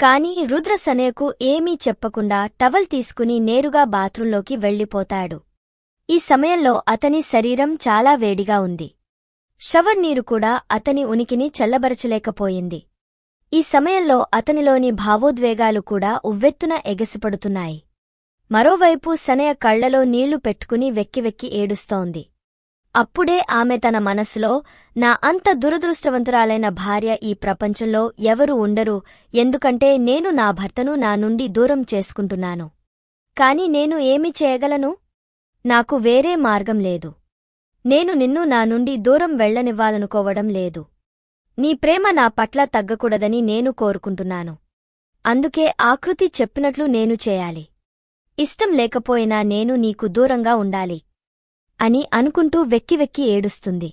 కాని రుద్ర సనయకు ఏమీ చెప్పకుండా టవల్ తీసుకుని నేరుగా బాత్రూంలోకి వెళ్ళిపోతాడు. ఈ సమయంలో అతని శరీరం చాలా వేడిగా ఉంది. షవర్ నీరు కూడా అతని ఉనికిని చల్లబరచలేకపోయింది. ఈ సమయంలో అతనిలోని భావోద్వేగాలు కూడా ఉవ్వెత్తున ఎగసిపడుతున్నాయి. మరోవైపు సనయ కళ్ళలో నీళ్ళు పెట్టుకుని వెక్కివెక్కి ఏడుస్తోంది. అప్పుడే ఆమె తన మనసులో నా అంత దురదృష్టవంతురాలైన భార్య ఈ ప్రపంచంలో ఎవరు ఉండరు ఎందుకంటే నేను నా భర్తను నా నుండి దూరం చేసుకుంటున్నాను. కాని నేను ఏమి చేయగలను? నాకు వేరే మార్గం లేదు. నేను నిన్ను నా నుండి దూరం వెళ్ళనివ్వాలనుకోవడం లేదు. నీ ప్రేమ నా పట్ల తగ్గకూడదని నేను కోరుకుంటున్నాను. అందుకే ఆకృతి చెప్పినట్లు నేను చేయాలి. ఇష్టం లేకపోయినా నేను నీకు దూరంగా ఉండాలి. అని అనుకుంటూ వెక్కివెక్కి ఏడుస్తుంది.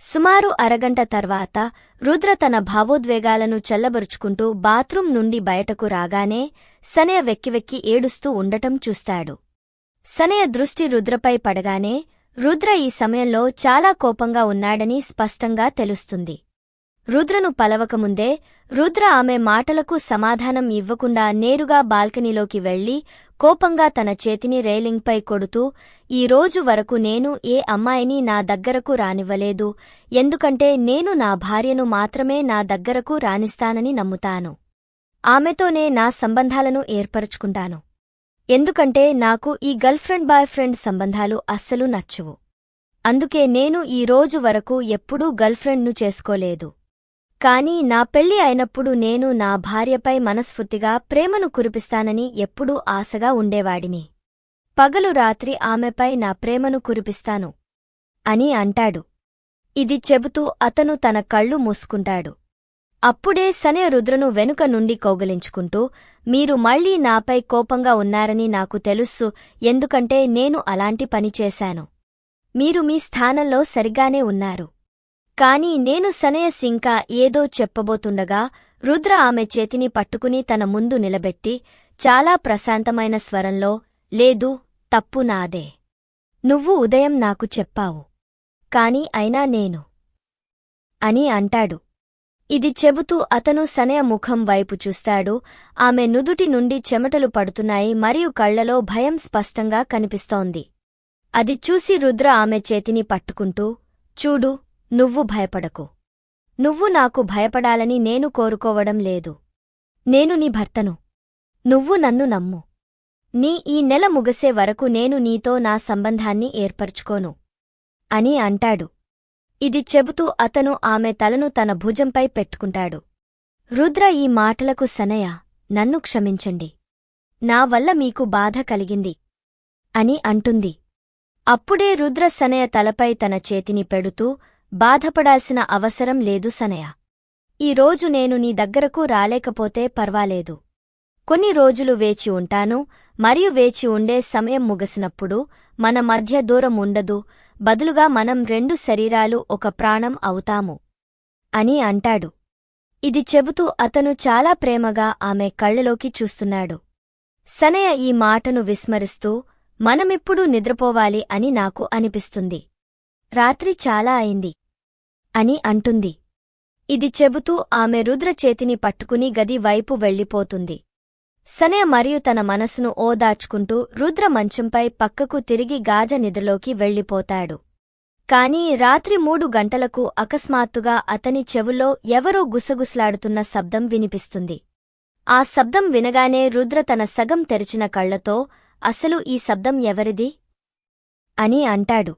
సుమారు అరగంట తర్వాత రుద్ర తన భావోద్వేగాలను చల్లబరుచుకుంటూ బాత్రూం నుండి బయటకు రాగానే సనయ వెక్కివెక్కి ఏడుస్తూ ఉండటం చూస్తాడు. సనయ దృష్టి రుద్రపై పడగానే రుద్ర ఈ సమయంలో చాలా కోపంగా ఉన్నాడని స్పష్టంగా తెలుస్తుంది. రుద్రను పలవకముందే రుద్ర ఆమె మాటలకు సమాధానం ఇవ్వకుండా నేరుగా బాల్కనీలోకి వెళ్ళి కోపంగా తన చేతిని రైలింగ్పై కొడుతూ ఈ రోజు వరకు నేను ఏ అమ్మాయిని నా దగ్గరకు రానివ్వలేదు. ఎందుకంటే నేను నా భార్యను మాత్రమే నా దగ్గరకు రానిస్తానని నమ్ముతాను. ఆమెతోనే నా సంబంధాలను ఏర్పరచుకుంటాను. ఎందుకంటే నాకు ఈ గర్ల్ఫ్రెండ్ బాయ్ ఫ్రెండ్ సంబంధాలు అస్సలు నచ్చువు. అందుకే నేను ఈ రోజు వరకు ఎప్పుడూ గర్ల్ఫ్రెండ్ను చేసుకోలేదు. కాని నా పెళ్ళి అయినప్పుడు నేను నా భార్యపై మనస్ఫూర్తిగా ప్రేమను కురిపిస్తానని ఎప్పుడూ ఆశగా ఉండేవాడిని. పగలు రాత్రి ఆమెపై నా ప్రేమను కురిపిస్తాను అని అంటాడు. ఇది చెబుతూ అతను తన కళ్ళు మూసుకుంటాడు. అప్పుడే సనయ రుద్రను వెనుక నుండి కౌగలించుకుంటూ మీరు మళ్ళీ నాపై కోపంగా ఉన్నారని నాకు తెలుస్సు ఎందుకంటే నేను అలాంటి పని చేశాను. మీరు మీ స్థానంలో సరిగానే ఉన్నారు. కాని నేను సనయస్ ఇంకా ఏదో చెప్పబోతుండగా రుద్ర ఆమె చేతిని పట్టుకుని తన ముందు నిలబెట్టి చాలా ప్రశాంతమైన స్వరంలో లేదు తప్పు నాదే. నువ్వు ఉదయం నాకు చెప్పావు. కాని అయినా నేను అని అంటాడు. ఇది చెబుతూ అతను సనయ ముఖం వైపు చూస్తాడు. ఆమె నుదుటి నుండి చెమటలు పడుతున్నాయి మరియు కళ్ళలో భయం స్పష్టంగా కనిపిస్తోంది. అది చూసి రుద్ర ఆమె చేతిని పట్టుకుంటూ చూడు నువ్వు భయపడకు. నువ్వు నాకు భయపడాలని నేను కోరుకోవడం లేదు. నేను నీ భర్తను. నువ్వు నన్ను నమ్ము. నీ ఈ నెల ముగసే వరకు నేను నీతో నా సంబంధాన్ని ఏర్పరుచుకోను. అని అంటాడు. ఇది చెబుతూ అతను ఆమె తలను తన భుజంపై పెట్టుకుంటాడు. రుద్ర ఈ మాటలకు సనయ నన్ను క్షమించండి. నా వల్ల మీకు బాధ కలిగింది. అని అంటుంది. అప్పుడే రుద్ర సనయ తలపై తన చేతిని పెడుతూ బాధపడాల్సిన అవసరం లేదు సనయ. ఈరోజు నేను నీ దగ్గరకు రాలేకపోతే పర్వాలేదు. కొన్ని రోజులు వేచి ఉంటాను మరియు వేచి ఉండే సమయం ముగసినప్పుడు మన మధ్య దూరం ఉండదు బదులుగా మనం రెండు శరీరాలు ఒక ప్రాణం అవుతాము అని అంటాడు. ఇది చెబుతూ అతను చాలా ప్రేమగా ఆమె కళ్ళలోకి చూస్తున్నాడు. సనయ ఈ మాటను విస్మరిస్తూ మనమిప్పుడు నిద్రపోవాలి అని నాకు అనిపిస్తుంది. రాత్రి చాలా అయింది. అని అంటుంది. ఇది చెబుతూ ఆమె రుద్ర చేతిని పట్టుకుని గది వైపు వెళ్ళిపోతుంది. సనయ మరియు తన మనసును ఓదార్చుకుంటూ రుద్ర మంచంపై పక్కకు తిరిగి గాజ నిద్రలోకి వెళ్ళిపోతాడు. కాని రాత్రి మూడు గంటలకు అకస్మాత్తుగా అతని చెవుల్లో ఎవరో గుసగుసలాడుతున్న శబ్దం వినిపిస్తుంది. ఆ శబ్దం వినగానే రుద్ర తన సగం తెరిచిన కళ్ళతో అసలు ఈ శబ్దం ఎవరిది? అని అంటాడు.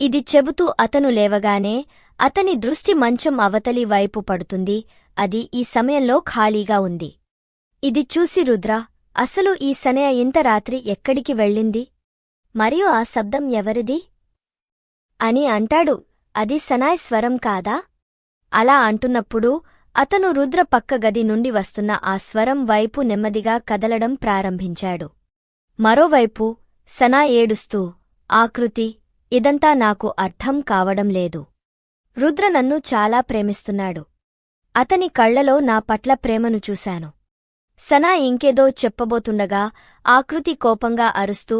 ఇది చెబుతూ అతను లేవగానే అతని దృష్టి మంచం అవతలి వైపు పడుతుంది. అది ఈ సమయంలో ఖాళీగా ఉంది. ఇది చూసి రుద్ర అసలు ఈ సనయ ఇంత రాత్రి ఎక్కడికి వెళ్ళింది? మరియు ఆ శబ్దం ఎవరిది? అని అంటాడు. అది సనాయ్ స్వరం కాదా? అలా అంటున్నప్పుడు అతను రుద్ర పక్క గది నుండి వస్తున్న ఆ స్వరం వైపు నెమ్మదిగా కదలడం ప్రారంభించాడు. మరోవైపు సనా ఏడుస్తూ ఆకృతి ఇదంతా నాకు అర్థం కావడం లేదు. రుద్ర నన్ను చాలా ప్రేమిస్తున్నాడు. అతని కళ్ళలో నా పట్ల ప్రేమను చూశాను. సనా ఇంకేదో చెప్పబోతుండగా ఆకృతి కోపంగా అరుస్తూ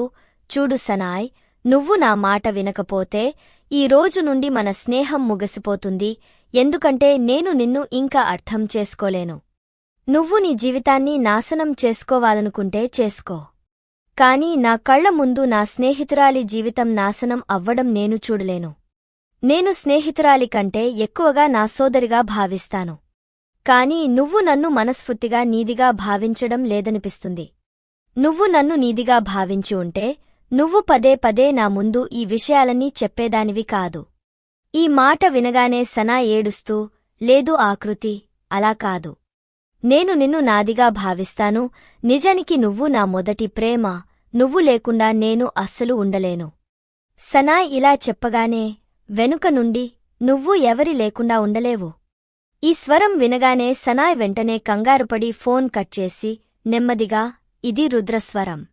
చూడు సనాయ్ నువ్వు నా మాట వినకపోతే ఈ రోజు నుండి మన స్నేహం ముగసిపోతుంది ఎందుకంటే నేను నిన్ను ఇంకా అర్థం చేసుకోలేను. నువ్వు నీ జీవితాన్ని నాశనం చేసుకోవాలనుకుంటే చేసుకో. కాని నా కళ్ళ ముందు నా స్నేహితురాలి జీవితం నాశనం అవ్వడం నేను చూడలేను. నేను స్నేహితురాలి కంటే ఎక్కువగా నా సోదరిగా భావిస్తాను. కాని నువ్వు నన్ను మనస్ఫూర్తిగా నీదిగా భావించడం లేదనిపిస్తుంది. నువ్వు నన్ను నీదిగా భావించి ఉంటే నువ్వు పదే పదే నా ముందు ఈ విషయాలన్నీ చెప్పేదానివి కాదు. ఈ మాట వినగానే సనా ఏడుస్తూ లేదు ఆకృతి అలా కాదు. నేను నిన్ను నాదిగా భావిస్తాను నిజానికి నువ్వు నా మొదటి ప్రేమ నువ్వు లేకుండా నేను అస్సలు ఉండలేను. సనా ఇలా చెప్పగానే వెనుక నుండి నువ్వు ఎవరి లేకుండా ఉండలేవు. ఈ స్వరం వినగానే సనాయ్ వెంటనే కంగారుపడి ఫోన్ కట్ చేసి నెమ్మదిగా ఇది రుద్రస్వరం.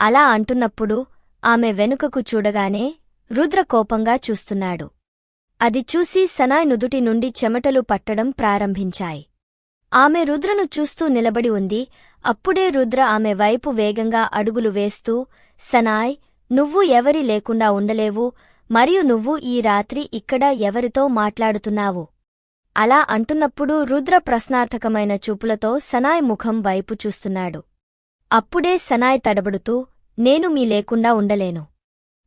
అలా అంటున్నప్పుడు ఆమె వెనుకకు చూడగానే రుద్ర కోపంగా చూస్తున్నాడు. అది చూసి సనాయ్ నుదుటి నుండి చెమటలు పట్టడం ప్రారంభించాయి. ఆమె రుద్రను చూస్తూ నిలబడి ఉంది. అప్పుడే రుద్ర ఆమె వైపు వేగంగా అడుగులు వేస్తూ సనాయ్ నువ్వు ఎవరి లేకుండా ఉండలేవు మరియు నువ్వు ఈ రాత్రి ఇక్కడ ఎవరితో మాట్లాడుతున్నావు? అలా అంటున్నప్పుడు రుద్ర ప్రశ్నార్థకమైన చూపులతో సనాయ్ ముఖం వైపు చూస్తున్నాడు. అప్పుడే సనాయ్ తడబడుతూ నేను మీ లేకుండా ఉండలేను.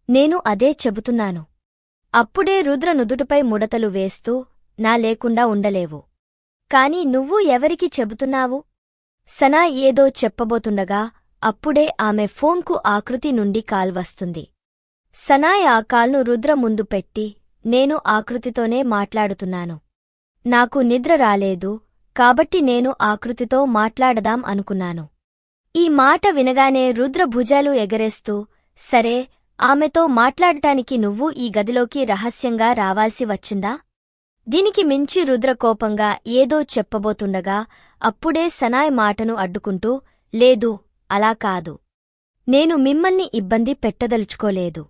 నేను అదే చెబుతున్నాను. అప్పుడే రుద్ర నుదుటిపై ముడతలు వేస్తూ నా లేకుండా ఉండలేవు. కాని నువ్వు ఎవరికి చెబుతున్నావు సనాయ్ ఏదో చెప్పబోతుండగా అప్పుడే ఆమె ఫోన్కు ఆకృతి నుండి కాల్ వస్తుంది. సనాయ్ ఆ కాల్ను రుద్ర ముందు పెట్టి నేను ఆకృతితోనే మాట్లాడుతున్నాను. నాకు నిద్ర రాలేదు కాబట్టి నేను ఆకృతితో మాట్లాడదాం అనుకున్నాను. ఈ మాట వినగానే రుద్ర భుజాలు ఎగరేస్తూ సరే ఆమెతో మాట్లాడటానికి నువ్వు ఈ గదిలోకి రహస్యంగా రావాల్సి వచ్చిందా? దీనికి మించి రుద్ర కోపంగా ఏదో చెప్పబోతుండగా అప్పుడే సనాయ్ మాటను అడ్డుకుంటూ లేదు అలా కాదు. నేను మిమ్మల్ని ఇబ్బంది పెట్టదలుచుకోలేదు.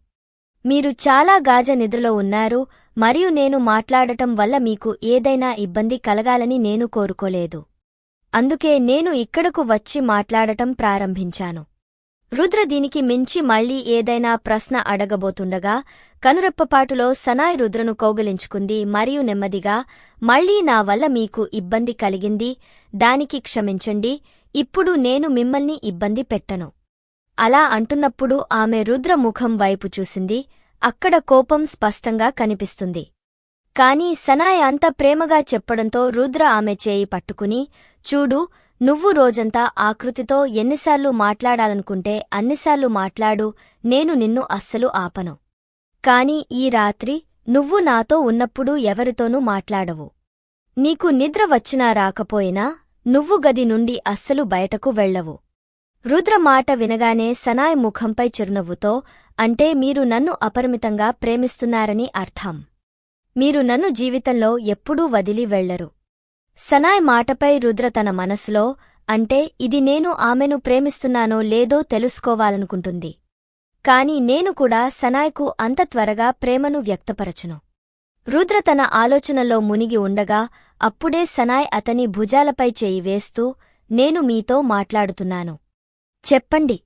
మీరు చాలా గాజ నిద్రలో ఉన్నారు మరియు నేను మాట్లాడటం వల్ల మీకు ఏదైనా ఇబ్బంది కలగాలని నేను కోరుకోలేదు. అందుకే నేను ఇక్కడకు వచ్చి మాట్లాడటం ప్రారంభించాను. రుద్ర దీనికి మించి మళ్ళీ ఏదైనా ప్రశ్న అడగబోతుండగా కనురెప్పపాటులో సనాయ్ రుద్రను కౌగిలించుకుంది మరియు నెమ్మదిగా మళ్ళీ నా వల్ల మీకు ఇబ్బంది కలిగింది దానికి క్షమించండి ఇప్పుడు నేను మిమ్మల్ని ఇబ్బంది పెట్టను. అలా అంటున్నప్పుడు ఆమె రుద్ర ముఖం వైపు చూసింది. అక్కడ కోపం స్పష్టంగా కనిపిస్తుంది. కాని సనాయ్ అంత ప్రేమగా చెప్పడంతో రుద్ర ఆమె చేయి పట్టుకుని చూడు నువ్వు రోజంతా ఆకృతితో ఎన్నిసార్లు మాట్లాడాలనుకుంటే అన్నిసార్లు మాట్లాడు నేను నిన్ను అస్సలు ఆపను. కాని ఈ రాత్రి నువ్వు నాతో ఉన్నప్పుడు ఎవరితోనూ మాట్లాడవు. నీకు నిద్ర వచ్చినా రాకపోయినా నువ్వు గది నుండి అస్సలు బయటకు వెళ్ళవు. రుద్ర మాట వినగానే సనాయ్ ముఖంపై చిరునవ్వుతో అంటే మీరు నన్ను అపరిమితంగా ప్రేమిస్తున్నారని అర్థం. మీరు నన్ను జీవితంలో ఎప్పుడూ వదిలి వెళ్ళరు సనాయ్ మాటపై రుద్ర తన మనసులో అంటే ఇది నేను ఆమెను ప్రేమిస్తున్నానో లేదో తెలుసుకోవాలనుకుంటుంది. కాని నేను కూడా సనాయ్కు అంత త్వరగా ప్రేమను వ్యక్తపరచును. రుద్ర తన ఆలోచనలో మునిగి ఉండగా అప్పుడే సనాయ్ అతని భుజాలపై చేయి వేస్తూ నేను మీతో మాట్లాడుతున్నాను. చెప్పండి.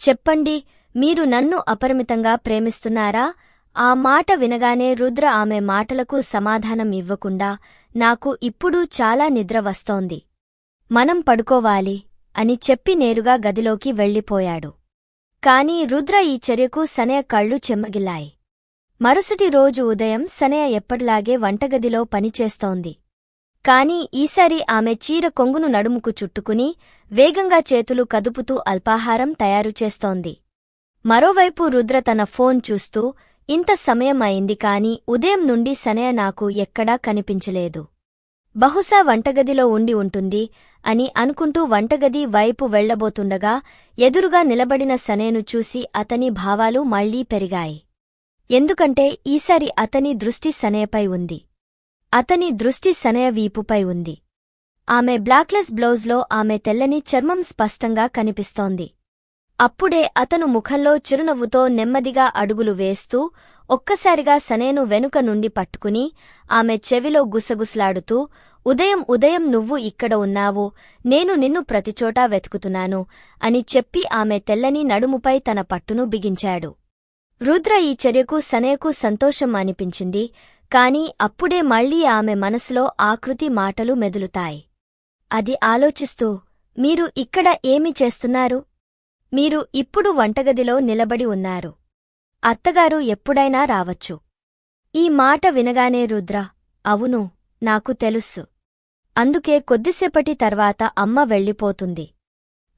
చెప్పండి మీరు నన్ను అపరిమితంగా ప్రేమిస్తున్నారా? ఆ మాట వినగానే రుద్ర ఆమె మాటలకు సమాధానం ఇవ్వకుండా నాకు ఇప్పుడు చాలా నిద్ర వస్తోంది. మనం పడుకోవాలి అని చెప్పి నేరుగా గదిలోకి వెళ్ళిపోయాడు. కాని రుద్ర ఈ చర్యకు సనయ కళ్ళు చెమ్మగిల్లాయి మరుసటి రోజు ఉదయం సనయ ఎప్పటిలాగే వంటగదిలో పనిచేస్తోంది. కాని ఈసారి ఆమె చీర కొంగును నడుముకు చుట్టుకుని వేగంగా చేతులు కదుపుతూ అల్పాహారం తయారు చేస్తోంది. మరోవైపు రుద్ర తన ఫోన్ చూస్తూ ఇంత సమయం అయింది కాని ఉదయం నుండి సనయ నాకు ఎక్కడా కనిపించలేదు. బహుశా వంటగదిలో ఉండి ఉంటుంది అని అనుకుంటూ వంటగది వైపు వెళ్ళబోతుండగా ఎదురుగా నిలబడిన సనేను చూసి అతని భావాలు మళ్ళీ పెరిగాయి. ఎందుకంటే ఈసారి అతని దృష్టి సనయపై ఉంది. అతని దృష్టి సనయ వీపుపై ఉంది. ఆమె బ్లాక్లెస్ బ్లౌజ్లో ఆమె తెల్లని చర్మం స్పష్టంగా కనిపిస్తోంది. అప్పుడే అతను ముఖంలో చిరునవ్వుతో నెమ్మదిగా అడుగులు వేస్తూ ఒక్కసారిగా సనేను వెనుక నుండి పట్టుకుని ఆమె చెవిలో గుసగుసలాడుతూ ఉదయం ఉదయం నువ్వు ఇక్కడ ఉన్నావు నేను నిన్ను ప్రతిచోటా వెతుకుతున్నాను అని చెప్పి ఆమె తెల్లని నడుముపై తన పట్టును బిగించాడు. రుద్ర ఈ చర్యకు సనేకు సంతోషం అనిపించింది. కాని అప్పుడే మళ్ళీ ఆమె మనసులో ఆకృతి మాటలు మెదులుతాయి. అది ఆలోచిస్తూ మీరు ఇక్కడ ఏమి చేస్తున్నారు? మీరు ఇప్పుడు వంటగదిలో నిలబడి ఉన్నారు. అత్తగారు ఎప్పుడైనా రావచ్చు. ఈ మాట వినగానే రుద్ర అవును నాకు తెలుసు. అందుకే కొద్దిసేపటి తర్వాత అమ్మ వెళ్ళిపోతుంది.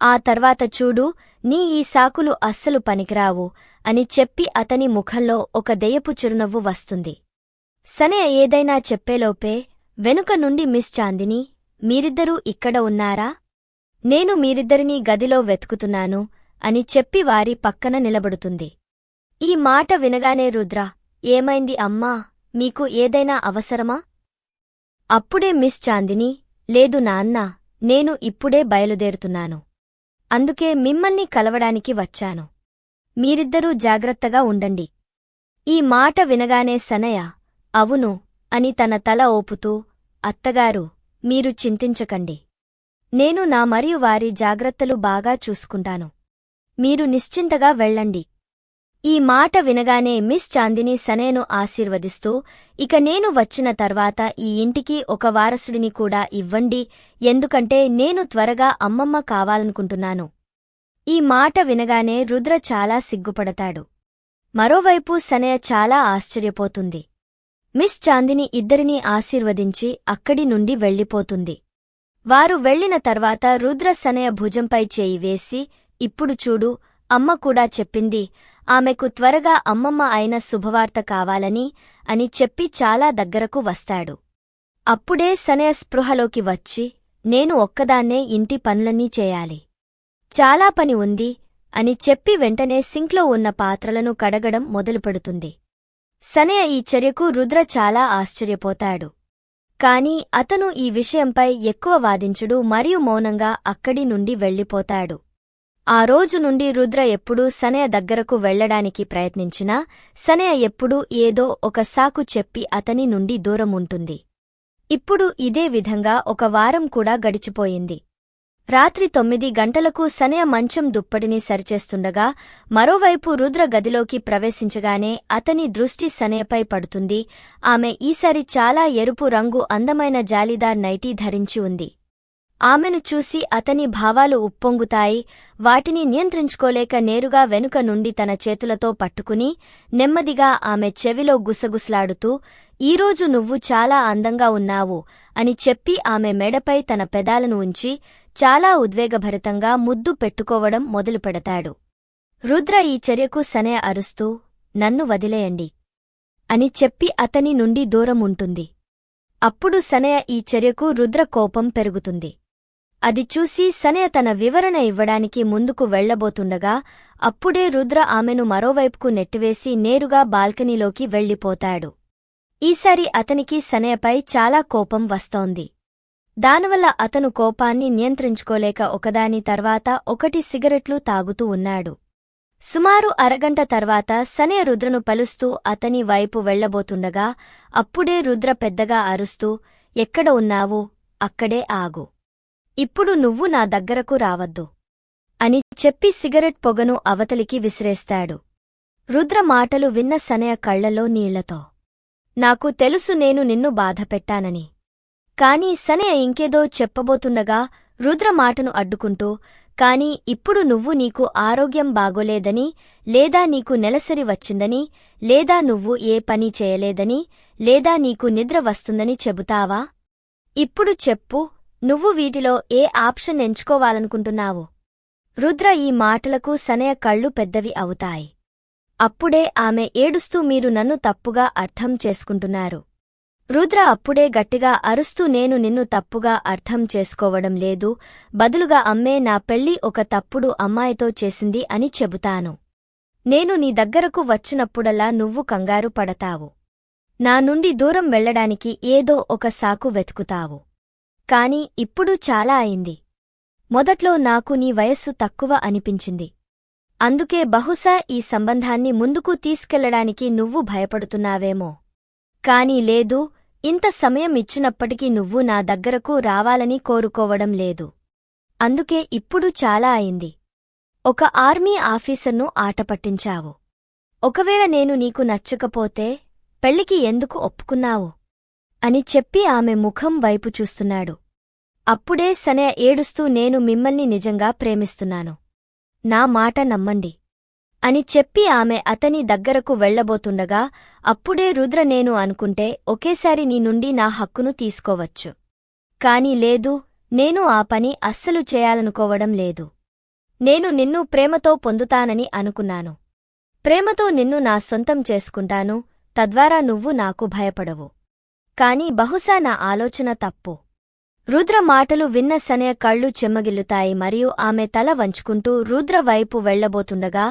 ఆ తర్వాత చూడు నీ ఈ సాకులు అస్సలు పనికిరావు అని చెప్పి అతని ముఖంలో ఒక దెయ్యపు చిరునవ్వు వస్తుంది. సనే ఏదైనా చెప్పేలోపే వెనుక నుండి మిస్ చాందిని మీరిద్దరూ ఇక్కడ ఉన్నారా? నేను మీరిద్దరినీ గదిలో వెతుకుతున్నాను అని చెప్పి వారి పక్కన నిలబడుతుంది. ఈ మాట వినగానే రుద్ర ఏమైంది అమ్మా మీకు ఏదైనా అవసరమా? అప్పుడే మిస్ చాందిని లేదు నాన్నా నేను ఇప్పుడే బయలుదేరుతున్నాను. అందుకే మిమ్మల్ని కలవడానికి వచ్చాను. మీరిద్దరూ జాగ్రత్తగా ఉండండి. ఈ మాట వినగానే సనయ అవును అని తన తల ఓపుతూ అత్తగారు మీరు చింతించకండి. నేను నా మరియు వారి జాగ్రత్తలు బాగా చూసుకుంటాను. మీరు నిశ్చింతగా వెళ్ళండి. ఈ మాట వినగానే మిస్ చాందిని సనేను ఆశీర్వదిస్తూ ఇక నేను వచ్చిన తర్వాత ఈ ఇంటికి ఒక వారసుడిని కూడా ఇవ్వండి ఎందుకంటే నేను త్వరగా అమ్మమ్మ కావాలనుకుంటున్నాను. ఈ మాట వినగానే రుద్ర చాలా సిగ్గుపడతాడు. మరోవైపు సనయ చాలా ఆశ్చర్యపోతుంది. మిస్ చాందిని ఇద్దరినీ ఆశీర్వదించి అక్కడి నుండి వెళ్ళిపోతుంది. వారు వెళ్ళిన తర్వాత రుద్ర సనయ భుజంపై చేయి వేసి ఇప్పుడు చూడు అమ్మ కూడా చెప్పింది ఆమెకు త్వరగా అమ్మమ్మ అయిన శుభవార్త కావాలని అని చెప్పి చాలా దగ్గరకు వస్తాడు. అప్పుడే సనయ స్పృహలోకి వచ్చి నేను ఒక్కదాన్నే ఇంటి పనులన్నీ చేయాలి. చాలా పని ఉంది అని చెప్పి వెంటనే సింక్లో ఉన్న పాత్రలను కడగడం మొదలుపెడుతుంది. సనయ ఈ చర్యకు రుద్ర చాలా ఆశ్చర్యపోతాడు. కాని అతను ఈ విషయంపై ఎక్కువ వాదించుడు మరియు మౌనంగా అక్కడి నుండి వెళ్ళిపోతాడు. ఆ రోజు నుండి రుద్ర ఎప్పుడూ సనయ దగ్గరకు వెళ్ళడానికి ప్రయత్నించినా సనయ ఎప్పుడూ ఏదో ఒక సాకు చెప్పి అతని నుండి దూరముంటుంది ఇప్పుడు ఇదే విధంగా ఒక వారం కూడా గడిచిపోయింది. రాత్రి తొమ్మిది గంటలకు సనయ మంచం దుప్పటిని సరిచేస్తుండగా మరోవైపు రుద్ర గదిలోకి ప్రవేశించగానే అతని దృష్టి సనయపై పడుతుంది. ఆమె ఈసారి చాలా ఎరుపు రంగు అందమైన జాలీదార్ నైటీ ధరించి ఉంది. ఆమెను చూసి అతని భావాలు ఉప్పొంగుతాయి. వాటిని నియంత్రించుకోలేక నేరుగా వెనుక నుండి తన చేతులతో పట్టుకుని నెమ్మదిగా ఆమె చెవిలో గుసగుసలాడుతూ ఈరోజు నువ్వు చాలా అందంగా ఉన్నావు అని చెప్పి ఆమె మెడపై తన పెదాలను ఉంచి చాలా ఉద్వేగభరితంగా ముద్దు పెట్టుకోవడం మొదలుపెడతాడు రుద్ర ఈ చర్యకు సనే అరుస్తూ నన్ను వదిలేయండి అని చెప్పి అతని నుండి దూరం ఉంటుంది. అప్పుడు సనయ ఈ చర్యకు రుద్ర కోపం పెరుగుతుంది. అది చూసి సనయ తన వివరణ ఇవ్వడానికి ముందుకు వెళ్ళబోతుండగా అప్పుడే రుద్ర ఆమెను మరోవైపుకు నెట్టివేసి నేరుగా బాల్కనీలోకి వెళ్ళిపోతాడు. ఈసారి అతనికి సనయపై చాలా కోపం వస్తోంది. దానివల్ల అతను కోపాన్ని నియంత్రించుకోలేక ఒకదాని తర్వాత ఒకటి సిగరెట్లు తాగుతూ ఉన్నాడు. సుమారు అరగంట తర్వాత సనయ రుద్రను పలుస్తూ అతని వైపు వెళ్ళబోతుండగా అప్పుడే రుద్ర పెద్దగా అరుస్తూ ఎక్కడ ఉన్నావు? అక్కడే ఆగు. ఇప్పుడు నువ్వు నా దగ్గరకు రావద్దు అని చెప్పి సిగరెట్ పొగను అవతలికి విసిరేస్తాడు. రుద్ర మాటలు విన్న సనయ కళ్ళలో నీళ్ళతో నాకు తెలుసు నేను నిన్ను బాధపెట్టానని. కాని సనయ ఇంకేదో చెప్పబోతుండగా రుద్ర మాటను అడ్డుకుంటూ కాని ఇప్పుడు నువ్వు నీకు ఆరోగ్యం బాగోలేదని లేదా నీకు నెలసరి వచ్చిందని లేదా నువ్వు ఏ పని చేయలేదని లేదా నీకు నిద్ర వస్తుందని చెబుతావా? ఇప్పుడు చెప్పు నువ్వు వీటిలో ఏ ఆప్షన్ ఎంచుకోవాలనుకుంటున్నావు? రుద్ర ఈ మాటలకు సనయ కళ్ళు పెద్దవి అవుతాయి. అప్పుడే ఆమె ఏడుస్తూ మీరు నన్ను తప్పుగా అర్థం చేసుకుంటున్నారు. రుద్ర అప్పుడే గట్టిగా అరుస్తూ నేను నిన్ను తప్పుగా అర్థం చేసుకోవడం లేదు. బదులుగా అమ్మే నా పెళ్ళి ఒక తప్పుడు అమ్మాయితో చేసింది అని చెబుతాను. నేను నీ దగ్గరకు వచ్చినప్పుడల్లా నువ్వు కంగారు పడతావు. నా నుండి దూరం వెళ్ళడానికి ఏదో ఒక సాకు వెతుకుతావు. కాని ఇప్పుడు చాలా అయింది. మొదట్లో నాకు నీ వయస్సు తక్కువ అనిపించింది. అందుకే బహుశా ఈ సంబంధాన్ని ముందుకు తీసుకెళ్ళడానికి నువ్వు భయపడుతున్నావేమో. కాని లేదు ఇంత సమయం ఇచ్చినప్పటికీ నువ్వు నా దగ్గరకు రావాలని కోరుకోవడం లేదు. అందుకే ఇప్పుడు చాలా అయింది. ఒక ఆర్మీ ఆఫీసర్ను ఆటపట్టించావు. ఒకవేళ నేను నీకు నచ్చకపోతే పెళ్ళికి ఎందుకు ఒప్పుకున్నావు? అని చెప్పి ఆమె ముఖం వైపు చూస్తున్నాడు. అప్పుడే సనయ ఏడుస్తూ నేను మిమ్మల్ని నిజంగా ప్రేమిస్తున్నాను. నా మాట నమ్మండి. అని చెప్పి ఆమె అతని దగ్గరకు వెళ్ళబోతుండగా అప్పుడే రుద్ర నేను అనుకుంటే ఒకేసారి నీ నుండి నా హక్కును తీసుకోవచ్చు. కాని లేదు నేను ఆ పని అస్సలు చేయాలనుకోవడం లేదు. నేను నిన్ను ప్రేమతో పొందుతానని అనుకున్నాను. ప్రేమతో నిన్ను నా సొంతం చేసుకుంటాను తద్వారా నువ్వు నాకు భయపడవు. కాని బహుశా నా ఆలోచన తప్పు. రుద్ర మాటలు విన్న సనయ కళ్ళు చెమ్మగిల్లుతాయి మరియు ఆమె తల వంచుకుంటూ రుద్ర వైపు వెళ్ళబోతుండగా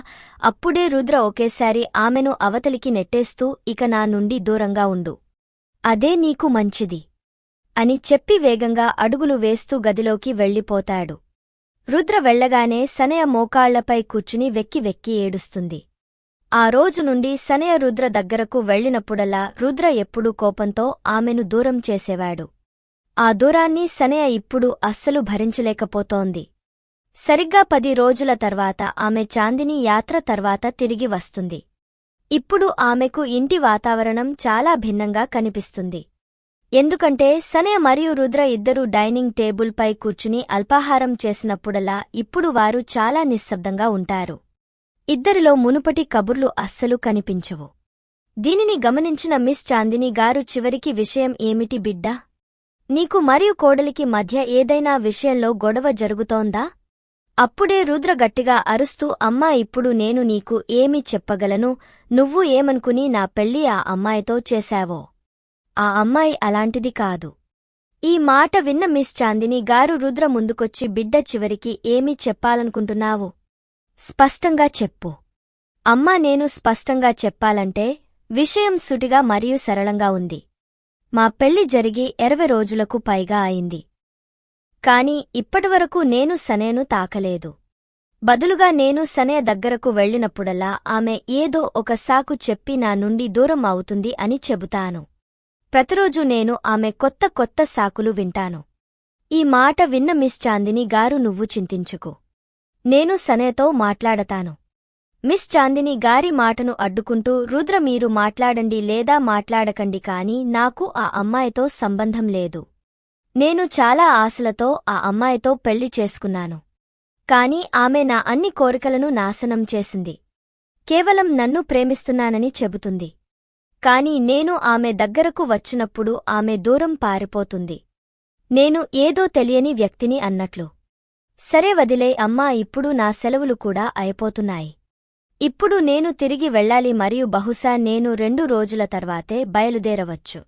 అప్పుడే రుద్ర ఒకేసారి ఆమెను అవతలికి నెట్టేస్తూ ఇక నా నుండి దూరంగా ఉండు. అదే నీకు మంచిది అని చెప్పి వేగంగా అడుగులు వేస్తూ గదిలోకి వెళ్ళిపోతాడు. రుద్ర వెళ్ళగానే సనయ మోకాళ్ళపై కూర్చుని వెక్కి వెక్కి ఏడుస్తుంది. ఆ రోజు నుండి సనయ రుద్ర దగ్గరకు వెళ్ళినప్పుడల్లా రుద్ర ఎప్పుడూ కోపంతో ఆమెను దూరం చేసేవాడు. ఆ దూరాన్ని సనయ ఇప్పుడు అస్సలు భరించలేకపోతోంది. సరిగ్గా పది రోజుల తర్వాత ఆమె చాందిని యాత్ర తర్వాత తిరిగి వస్తుంది. ఇప్పుడు ఆమెకు ఇంటి వాతావరణం చాలా భిన్నంగా కనిపిస్తుంది. ఎందుకంటే సనయ మరియు రుద్ర ఇద్దరూ డైనింగ్ టేబుల్పై కూర్చుని అల్పాహారం చేసినప్పుడల్లా ఇప్పుడు వారు చాలా నిశ్శబ్దంగా ఉంటారు. ఇద్దరిలో మునుపటి కబుర్లు అస్సలు కనిపించవు. దీనిని గమనించిన మిస్ చాందిని గారు చివరికి విషయం ఏమిటి బిడ్డా? నీకు మరియు కోడలికి మధ్య ఏదైనా విషయంలో గొడవ జరుగుతోందా? అప్పుడే రుద్ర గట్టిగా అరుస్తూ అమ్మా ఇప్పుడు నేను నీకు ఏమి చెప్పగలను? నువ్వు ఏమనుకుని నా పెళ్ళి ఆ అమ్మాయితో చేశావో? ఆ అమ్మాయి అలాంటిది కాదు. ఈ మాట విన్న మిస్ చాందిని గారు రుద్ర ముందుకొచ్చి బిడ్డ చివరికి ఏమి చెప్పాలనుకుంటున్నావు? స్పష్టంగా చెప్పు. అమ్మా నేను స్పష్టంగా చెప్పాలంటే విషయం సుటిగా మరియు సరళంగా ఉంది. మా పెళ్ళి జరిగి ఇరవై రోజులకు పైగా అయింది. కాని ఇప్పటివరకు నేను సనేను తాకలేదు. బదులుగా నేను సనే దగ్గరకు వెళ్ళినప్పుడల్లా ఆమె ఏదో ఒక సాకు చెప్పి నా నుండి దూరం అవుతుంది అని చెబుతాను. ప్రతిరోజు నేను ఆమె కొత్త కొత్త సాకులు వింటాను. ఈ మాట విన్న మిస్ చాందిని గారు నువ్వు చింతించుకు. నేను సనేతో మాట్లాడతాను. మిస్ చాందిని గారి మాటను అడ్డుకుంటూ రుద్ర మీరు మాట్లాడండి లేదా మాట్లాడకండి కాని నాకు ఆ అమ్మాయితో సంబంధం లేదు. నేను చాలా ఆశలతో ఆ అమ్మాయితో పెళ్ళి చేసుకున్నాను. కాని ఆమె నా అన్ని కోరికలను నాశనం చేసింది. కేవలం నన్ను ప్రేమిస్తున్నానని చెబుతుంది. కాని నేను ఆమె దగ్గరకు వచ్చినప్పుడు ఆమె దూరం పారిపోతుంది. నేను ఏదో తెలియని వ్యక్తిని అన్నట్లు. సరే వదిలే అమ్మా ఇప్పుడు నా సెలవులు కూడా అయిపోతున్నాయి. ఇప్పుడు నేను తిరిగి వెళ్ళాలి మరియు బహుశా నేను రెండు రోజుల తర్వాతే బయలుదేరవచ్చు.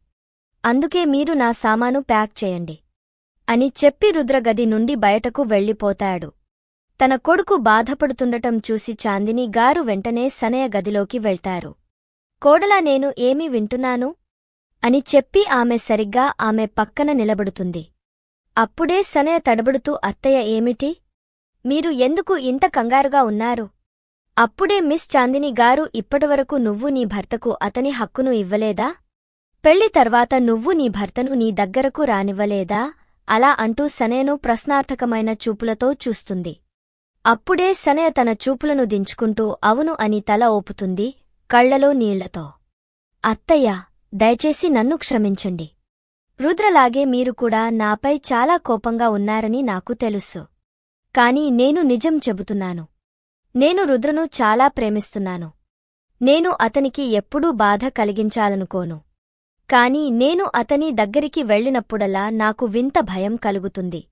అందుకే మీరు నా సామాను ప్యాక్ చేయండి. అని చెప్పి రుద్రగది నుండి బయటకు వెళ్ళిపోతాడు. తన కొడుకు బాధపడుతుండటం చూసి చాందిని గారు వెంటనే సనయ గదిలోకి వెళ్తారు. కోడలా నేను ఏమి వింటున్నాను? అని చెప్పి ఆమె సరిగ్గా ఆమె పక్కన నిలబడుతుంది. అప్పుడే సనయ తడబడుతూ అత్తయ్య ఏమిటి? మీరు ఎందుకు ఇంత కంగారుగా ఉన్నారు? అప్పుడే మిస్ చాందిని గారు ఇప్పటివరకు నువ్వు నీ భర్తకు అతని హక్కును ఇవ్వలేదా? పెళ్ళి తర్వాత నువ్వు నీ భర్తను నీ దగ్గరకు రానివ్వలేదా? అలా అంటూ సనేను ప్రశ్నార్థకమైన చూపులతో చూస్తుంది. అప్పుడే సనయ తన చూపులను దించుకుంటూ అవును అని తల ఓపుతుంది కళ్ళలో నీళ్ళతో. అత్తయ్య దయచేసి నన్ను క్షమించండి. రుద్రలాగే మీరు కూడా నాపై చాలా కోపంగా ఉన్నారని నాకు తెలుసు. కాని నేను నిజం చెబుతున్నాను. నేను రుద్రను చాలా ప్రేమిస్తున్నాను. నేను అతనికి ఎప్పుడూ బాధ కలిగించాలనుకోను. కాని నేను అతని దగ్గరికి వెళ్ళినప్పుడల్లా నాకు వింత భయం కలుగుతుంది.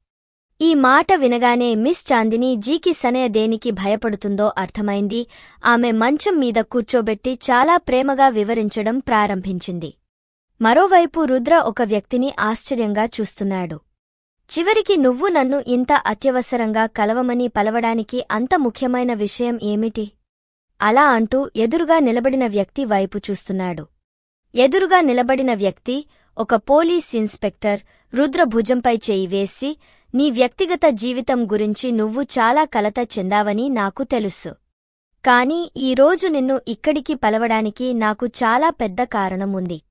ఈ మాట వినగానే మిస్ చాందిని జీకి సనయ దేనికి భయపడుతుందో అర్థమైంది. ఆమె మంచం మీద కూర్చోబెట్టి చాలా ప్రేమగా వివరించడం ప్రారంభించింది. మరోవైపు రుద్ర ఒక వ్యక్తిని ఆశ్చర్యంగా చూస్తున్నాడు. చివరికి నువ్వు నన్ను ఇంత అత్యవసరంగా కలవమని పలవడానికి అంత ముఖ్యమైన విషయం ఏమిటి? అలా అంటూ ఎదురుగా నిలబడిన వ్యక్తి వైపు చూస్తున్నాడు. ఎదురుగా నిలబడిన వ్యక్తి ఒక పోలీస్ ఇన్స్పెక్టర్ రుద్రభుజంపై చేయి వేసి నీ వ్యక్తిగత జీవితం గురించి నువ్వు చాలా కలత చెందావని నాకు తెలుసు. కాని ఈరోజు నిన్ను ఇక్కడికి పలవడానికి నాకు చాలా పెద్ద కారణం ఉంది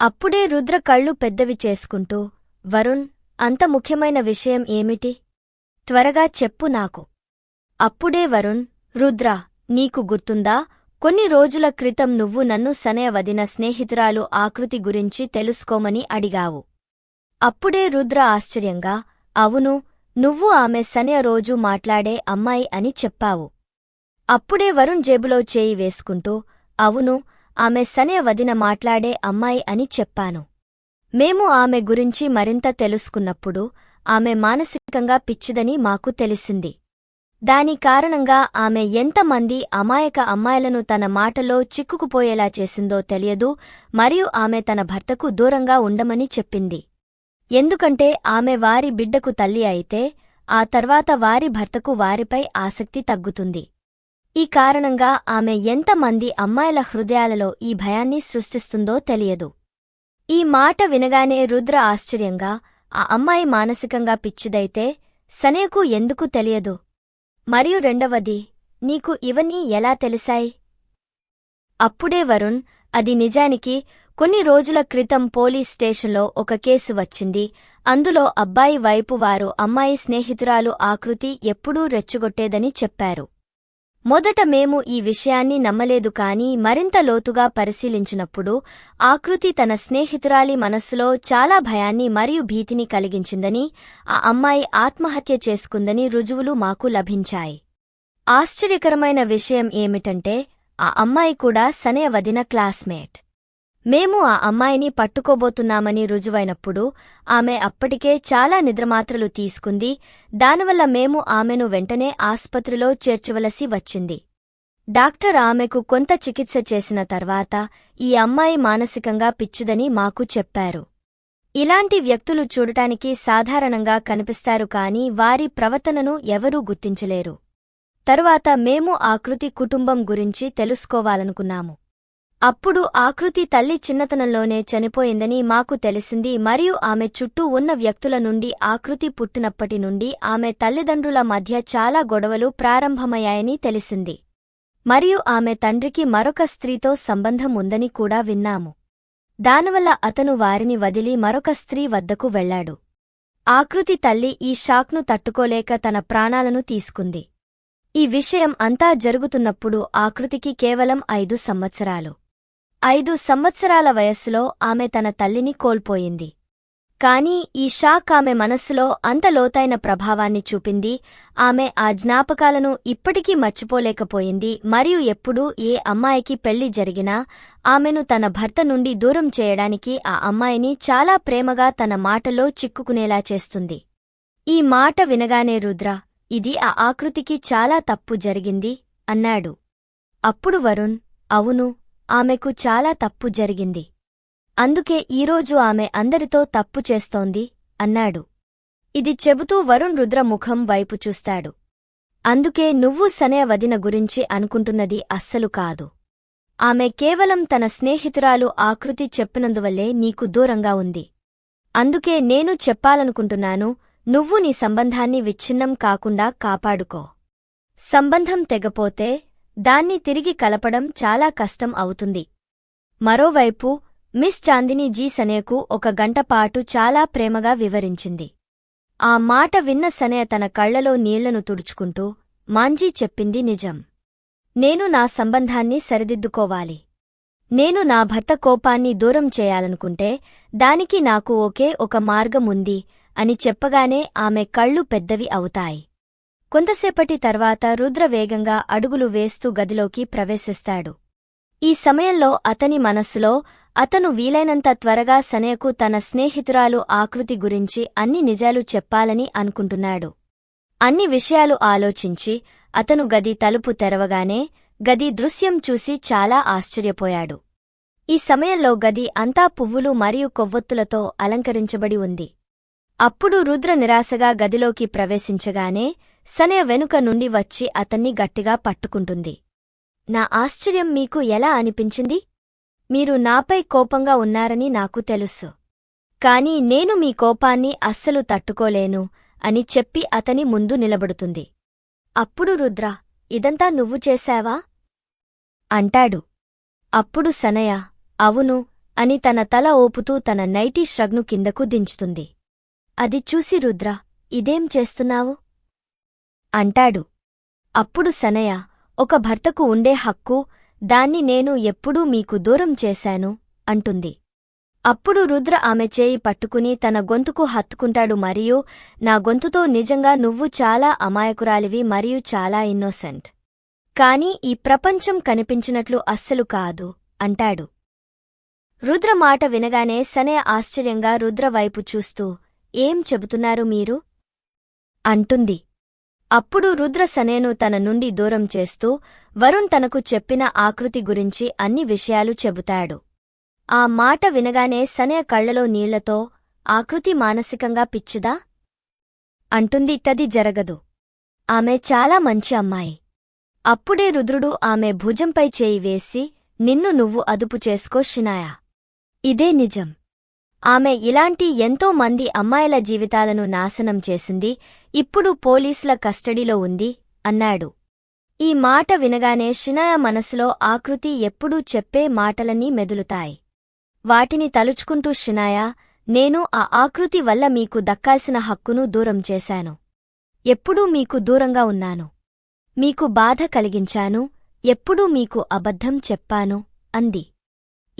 అప్పుడే రుద్ర కళ్ళు పెద్దవి చేసుకుంటూ వరుణ్ అంత ముఖ్యమైన విషయం ఏమిటి? త్వరగా చెప్పు నాకు. అప్పుడే వరుణ్ రుద్ర నీకు గుర్తుందా? కొన్ని రోజుల క్రితం నువ్వు నన్ను సనయ వదిన స్నేహితురాలు ఆకృతి గురించి తెలుసుకోమని అడిగావు. అప్పుడే రుద్ర ఆశ్చర్యంగా అవును నువ్వు ఆమె సనయ రోజు మాట్లాడే అమ్మాయి అని చెప్పావు. అప్పుడే వరుణ్ జేబులో చేయి వేసుకుంటూ అవును ఆమె సనయ వదిన మాట్లాడే అమ్మాయి అని చెప్పాను. మేము ఆమె గురించి మరింత తెలుసుకున్నప్పుడు ఆమె మానసికంగా పిచ్చిదని మాకు తెలిసింది. దాని కారణంగా ఆమె ఎంతమంది అమాయక అమ్మాయిలను తన మాటలో చిక్కుకుపోయేలా చేసిందో తెలియదు మరియు ఆమె తన భర్తకు దూరంగా ఉండమని చెప్పింది. ఎందుకంటే ఆమె వారి బిడ్డకు తల్లి అయితే ఆ తర్వాత వారి భర్తకు వారిపై ఆసక్తి తగ్గుతుంది. ఈ కారణంగా ఆమె ఎంతమంది అమ్మాయిల హృదయాలలో ఈ భయాన్ని సృష్టిస్తుందో తెలియదు. ఈ మాట వినగానే రుద్ర ఆశ్చర్యంగా ఆ అమ్మాయి మానసికంగా పిచ్చిదైతే సనేకు ఎందుకు తెలియదు? మరియు రెండవది నీకు ఇవన్నీ ఎలా తెలిసాయి? అప్పుడే వరుణ్ అది నిజానికి కొన్ని రోజుల క్రితం పోలీస్ స్టేషన్లో ఒక కేసు వచ్చింది. అందులో అబ్బాయి వైపు వారు అమ్మాయి స్నేహితురాలు ఆకృతి ఎప్పుడూ రెచ్చగొట్టేదని చెప్పారు. మొదట మేము ఈ విషయాన్ని నమ్మలేదు కాని మరింత లోతుగా పరిశీలించినప్పుడు ఆకృతి తన స్నేహితురాలి మనస్సులో చాలా భయాన్ని మరియు భీతిని కలిగించిందని ఆ అమ్మాయి ఆత్మహత్య చేసుకుందని రుజువులు మాకు లభించాయి. ఆశ్చర్యకరమైన విషయం ఏమిటంటే ఆ అమ్మాయి కూడా సనయ వదిన క్లాస్మేట్. మేము ఆ అమ్మాయిని పట్టుకోబోతున్నామని రుజువైనప్పుడు ఆమె అప్పటికే చాలా నిద్రమాత్రలు తీసుకుంది. దానివల్ల మేము ఆమెను వెంటనే ఆస్పత్రిలో చేర్చవలసి వచ్చింది. డాక్టర్ ఆమెకు కొంత చికిత్స చేసిన తర్వాత ఈ అమ్మాయి మానసికంగా పిచ్చిదని మాకు చెప్పారు. ఇలాంటి వ్యక్తులు చూడటానికి సాధారణంగా కనిపిస్తారు కాని వారి ప్రవర్తనను ఎవరూ గుర్తించలేరు. తరువాత మేము ఆకృతి కుటుంబం గురించి తెలుసుకోవాలనుకున్నాము. అప్పుడు ఆకృతి తల్లి చిన్నతనంలోనే చనిపోయిందని మాకు తెలిసింది. మరియు ఆమె చుట్టూ ఉన్న వ్యక్తుల నుండి ఆకృతి పుట్టినప్పటి నుండి ఆమె తల్లిదండ్రుల మధ్య చాలా గొడవలు ప్రారంభమయ్యాయని తెలిసింది. మరియు ఆమె తండ్రికి మరొక స్త్రీతో సంబంధం ఉందని కూడా విన్నాము. దానివల్ల అతను వారిని వదిలి మరొక స్త్రీ వద్దకు వెళ్ళాడు ఆకృతి తల్లి ఈ షాక్ను తట్టుకోలేక తన ప్రాణాలను తీసుకుంది. ఈ విషయం అంతా జరుగుతున్నప్పుడు ఆకృతికి కేవలం ఐదు సంవత్సరాలు. ఐదు సంవత్సరాల వయస్సులో ఆమె తన తల్లిని కోల్పోయింది. కాని ఈ షాక్ ఆమె మనస్సులో అంత లోతైన ప్రభావాన్ని చూపింది ఆమె ఆ జ్ఞాపకాలను ఇప్పటికీ మర్చిపోలేకపోయింది మరియు ఎప్పుడూ ఏ అమ్మాయికి పెళ్ళి జరిగినా ఆమెను తన భర్త నుండి దూరం చేయడానికి ఆ అమ్మాయిని చాలా ప్రేమగా తన మాటలో చిక్కుకునేలా చేస్తుంది. ఈ మాట వినగానే రుద్ర ఇది ఆ ఆకృతికి చాలా తప్పు జరిగింది అన్నాడు. అప్పుడు వరుణ్ అవును ఆమెకు చాలా తప్పు జరిగింది. అందుకే ఈరోజు ఆమె అందరితో తప్పు చేస్తోంది అన్నాడు. ఇది చెబుతూ వరుణ్ రుద్ర ముఖం వైపు చూస్తాడు. అందుకే నువ్వు సనయ వదిన గురించి అనుకుంటున్నది అస్సలు కాదు. ఆమె కేవలం తన స్నేహితురాలు ఆకృతి చెప్పినందువల్లే నీకు దూరంగా ఉంది. అందుకే నేను చెప్పాలనుకుంటున్నాను నువ్వు నీ సంబంధాన్ని విచ్ఛిన్నం కాకుండా కాపాడుకో. సంబంధం తెగపోతే దాన్ని తిరిగి కలపడం చాలా కష్టం అవుతుంది. మరోవైపు మిస్ చాందిని జీ. సనేకు ఒక గంటపాటు చాలా ప్రేమగా వివరించింది. ఆ మాట విన్న సనయ తన కళ్ళలో నీళ్ళను తుడుచుకుంటూ మాంజీ చెప్పింది నిజం. నేను నా సంబంధాన్ని సరిదిద్దుకోవాలి. నేను నా భర్త కోపాన్ని దూరం చేయాలనుకుంటే దానికి నాకు ఒకే ఒక మార్గం ఉంది అని చెప్పగానే ఆమె కళ్ళు పెద్దవి అవుతాయి. కొంతసేపటి తర్వాత రుద్ర వేగంగా అడుగులు వేస్తూ గదిలోకి ప్రవేశిస్తాడు. ఈ సమయంలో అతని మనస్సులో అతను వీలైనంత త్వరగా సనయకు తన స్నేహితురాలు ఆకృతి గురించి అన్ని నిజాలు చెప్పాలని అనుకుంటున్నాడు. అన్ని విషయాలు ఆలోచించి అతను గది తలుపు తెరవగానే గది దృశ్యం చూసి చాలా ఆశ్చర్యపోయాడు. ఈ సమయంలో గది అంతా పువ్వులు మరియు కొవ్వొత్తులతో అలంకరించబడి ఉంది. అప్పుడు రుద్ర నిరాశగా గదిలోకి ప్రవేశించగానే సనయ వెనుక నుండి వచ్చి అతన్ని గట్టిగా పట్టుకుంటుంది. నా ఆశ్చర్యం మీకు ఎలా అనిపించింది? మీరు నాపై కోపంగా ఉన్నారని నాకు తెలుసు. కాని నేను మీ కోపాన్ని అస్సలు తట్టుకోలేను అని చెప్పి అతని ముందు నిలబడుతుంది. అప్పుడు రుద్ర ఇదంతా నువ్వు చేశావా అంటాడు. అప్పుడు సనయ అవును అని తన తల ఓపుతూ తన నైటీ శ్రగ్ను కిందకు దించుతుంది. అది చూసి రుద్ర ఇదేం చేస్తున్నావు? అంటాడు. అప్పుడు సనయ ఒక భర్తకు ఉండే హక్కు దాన్ని నేను ఎప్పుడూ మీకు దూరం చేశాను అంటుంది. అప్పుడు రుద్ర ఆమె చేయి పట్టుకుని తన గొంతుకు హత్తుకుంటాడు మరియు నా గొంతుతో నిజంగా నువ్వు చాలా అమాయకురాలివి మరియు చాలా ఇన్నోసెంట్. కాని ఈ ప్రపంచం కనిపించినట్లు అస్సలు కాదు అంటాడు. రుద్ర మాట వినగానే సనే ఆశ్చర్యంగా రుద్ర వైపు చూస్తూ ఏం చెబుతున్నారు మీరు? అంటుంది. అప్పుడు రుద్ర సనేను తన నుండి దూరం చేస్తూ వరుణ్ తనకు చెప్పిన ఆకృతి గురించి అన్ని విషయాలు చెబుతాడు. ఆ మాట వినగానే సనే కళ్ళలో నీళ్ళతో ఆకృతి మానసికంగా పిచ్చిదా? అంటుంది తది జరగదు. ఆమె చాలా మంచి అమ్మాయి. అప్పుడే రుద్రుడు ఆమె భుజంపై చేయి వేసి నిన్ను నువ్వు అదుపు చేసుకో షినాయా. ఇదే నిజం. ఆమె ఇలాంటి ఎంతో మంది అమ్మాయిల జీవితాలను నాశనం చేసింది ఇప్పుడు పోలీసుల కస్టడీలో ఉంది అన్నాడు. ఈ మాట వినగానే షినాయ మనసులో ఆకృతి ఎప్పుడూ చెప్పే మాటలన్నీ మెదులుతాయి. వాటిని తలుచుకుంటూ షినాయ నేను ఆ ఆకృతి వల్ల మీకు దక్కాల్సిన హక్కును దూరం చేశాను. ఎప్పుడూ మీకు దూరంగా ఉన్నాను. మీకు బాధ కలిగించాను ఎప్పుడూ మీకు అబద్ధం చెప్పాను అంది.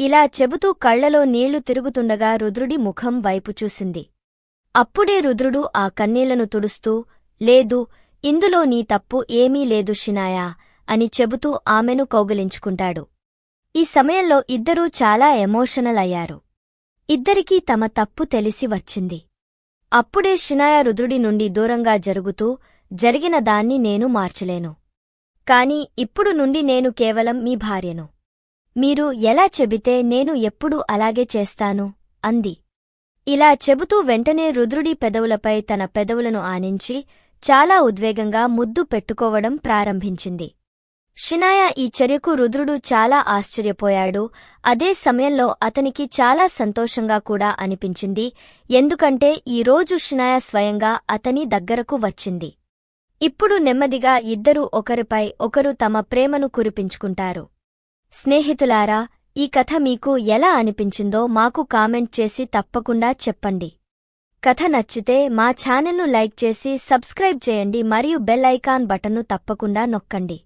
ఇలా చెబుతూ కళ్ళలో నీళ్ళు తిరుగుతుండగా రుద్రుడి ముఖం వైపు చూసింది. అప్పుడే రుద్రుడు ఆ కన్నీళ్ళను తుడుస్తూ లేదు ఇందులో నీ తప్పు ఏమీ లేదు షినాయా అని చెబుతూ ఆమెను కౌగిలించుకుంటాడు. ఈ సమయంలో ఇద్దరూ చాలా ఎమోషనల్ అయ్యారు ఇద్దరికీ తమ తప్పు తెలిసి వచ్చింది. అప్పుడే షినాయ రుద్రుడి నుండి దూరంగా జరుగుతూ జరిగిన దాన్ని నేను మార్చలేను. కాని ఇప్పుడు నుండి నేను కేవలం మీ భార్యను. మీరు ఎలా చెబితే నేను ఎప్పుడూ అలాగే చేస్తాను? అంది. ఇలా చెబుతూ వెంటనే రుద్రుడి పెదవులపై తన పెదవులను ఆనించి చాలా ఉద్వేగంగా ముద్దు పెట్టుకోవడం ప్రారంభించింది. షినాయ ఈ చర్యకు రుద్రుడు చాలా ఆశ్చర్యపోయాడు. అదే సమయంలో అతనికి చాలా సంతోషంగా కూడా అనిపించింది. ఎందుకంటే ఈ రోజు షినాయ స్వయంగా అతని దగ్గరకు వచ్చింది. ఇప్పుడు నెమ్మదిగా ఇద్దరూ ఒకరిపై ఒకరు తమ ప్రేమను కురిపించుకుంటారు. స్నేహితులారా ఈ కథ మీకు ఎలా అనిపించిందో మాకు కామెంట్ చేసి తప్పకుండా చెప్పండి. కథ నచ్చితే మా ఛానల్ను లైక్ చేసి సబ్స్క్రైబ్ చేయండి మరియు బెల్ ఐకాన్ బటన్ను తప్పకుండా నొక్కండి.